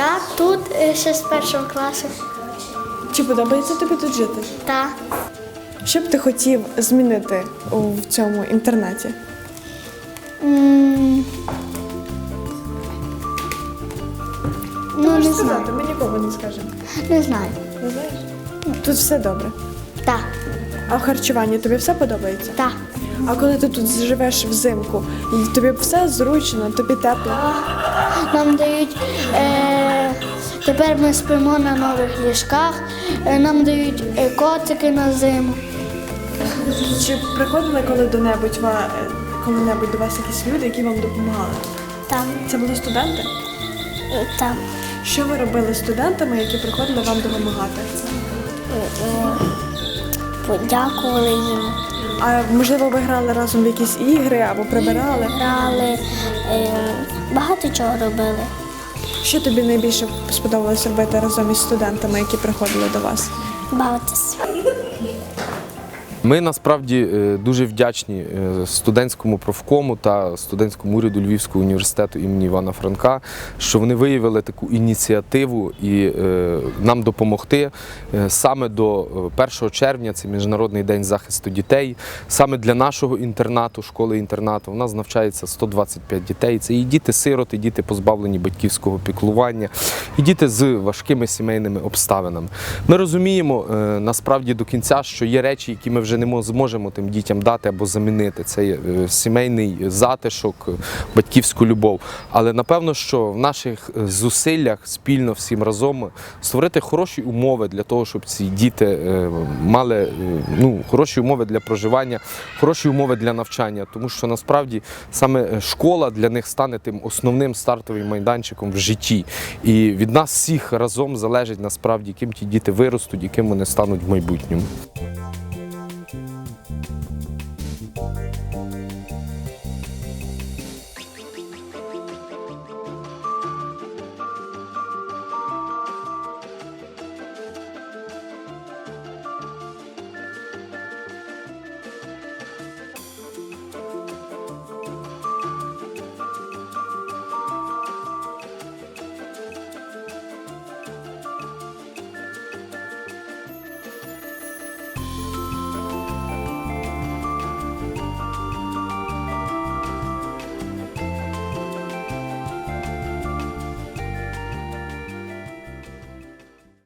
Е, Ще з першого класу. Чи подобається тобі тут жити? Та. Що б ти хотів змінити в цьому інтернаті? М, Ну, не знаю. ми нікого не скажемо. Не знаю. Не знаєш? Тут все добре. Та. А в харчуванні тобі все подобається? Та. А коли ти тут живеш взимку, тобі все зручно, тобі тепло. Нам дають. Е, тепер ми спимо на нових ліжках. Е, нам дають е, котики на зиму. Чи приходили коли-небудь е, коли-небудь до вас якісь люди, які вам допомагали? Там. Це були студенти? Там. Що ви робили з студентами, які приходили вам допомагати? Подякували їм. А можливо, ви грали разом в якісь ігри або прибирали? Грали, багато чого робили. Що тобі найбільше сподобалося робити разом із студентами, які приходили до вас? Бавитись. Ми насправді е, дуже вдячні е, студентському профкому та студентському уряду Львівського університету імені Івана Франка, що вони виявили таку ініціативу і е, нам допомогти саме до е, 1 червня, це Міжнародний день захисту дітей. Саме для нашого інтернату, школи-інтернату, у нас навчається 125 дітей. Це і діти-сироти, і діти позбавлені батьківського піклування, і діти з важкими сімейними обставинами. Ми розуміємо насправді до кінця, що є речі, які ми вже не мо- зможемо тим дітям дати або замінити. Це є, е, сімейний затишок, е, батьківську любов. Але напевно, що в наших е, зусиллях спільно всім разом створити хороші умови для того, щоб ці діти мали ну, хороші умови для проживання, хороші умови для навчання, тому що насправді саме школа для них стане тим основним стартовим майданчиком в житті. І від нас всіх разом залежить насправді, яким ті діти виростуть, яким вони стануть в майбутньому. Música